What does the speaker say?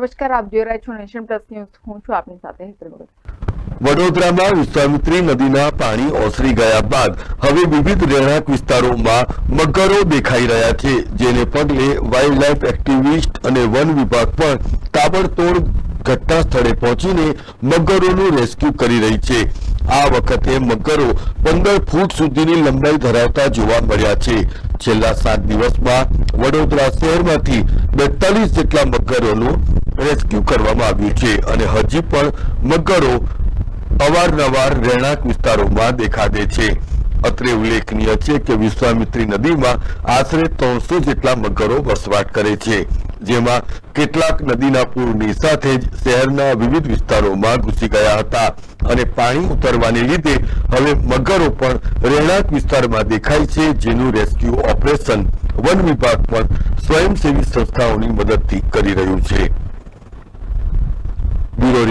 નમસ્કાર, આપ જોઈ રહ્યા છો નેશન પ્લસ ન્યૂઝ. હું છું આપની સાથે હેતલ વડોદરામાં વિશ્વામિત્રી નદીના પાણી ઓસરી ગયા બાદ હવે વિવિધ રહેણાંક વિસ્તારોમાં મગરો દેખાઈ રહ્યા છે, જેને પગલે વાઇલ્ડલાઇફ એક્ટિવિસ્ટ અને વન વિભાગ પણ તાબડતોડ ઘટના સ્થળે પહોંચીને મગરોનું રેસ્ક્યુ કરી રહી છે. આ વખતે મગરો પંદર ફૂટ સુધીની લંબાઈ ધરાવતા જોવા મળ્યા છે. છેલ્લા સાત દિવસમાં વડોદરા શહેરમાંથી બેતાલીસ જેટલા મગરોનું રેસ્ક્યુ કરવામાં આવ્યું છે અને હજી પણ મગરો અવારનવાર રહેણાંક વિસ્તારોમાં દેખાડે છે. અત્રે ઉલ્લેખનીય છે કે વિશ્વામિત્રી નદીમાં આશરે ત્રણસો જેટલા મગરો વસવાટ કરે છે, જેમાં કેટલાક નદીના પૂરની સાથે જ શહેરના વિવિધ વિસ્તારોમાં ઘૂસી ગયા હતા અને પાણી ઉતરવાને લીધે હવે મગરો પણ રહેણાંક વિસ્તારમાં દેખાય છે, જેનું રેસ્ક્યુ ઓપરેશન વન વિભાગ પણ સ્વયંસેવી સંસ્થાઓની મદદથી કરી રહ્યું છે.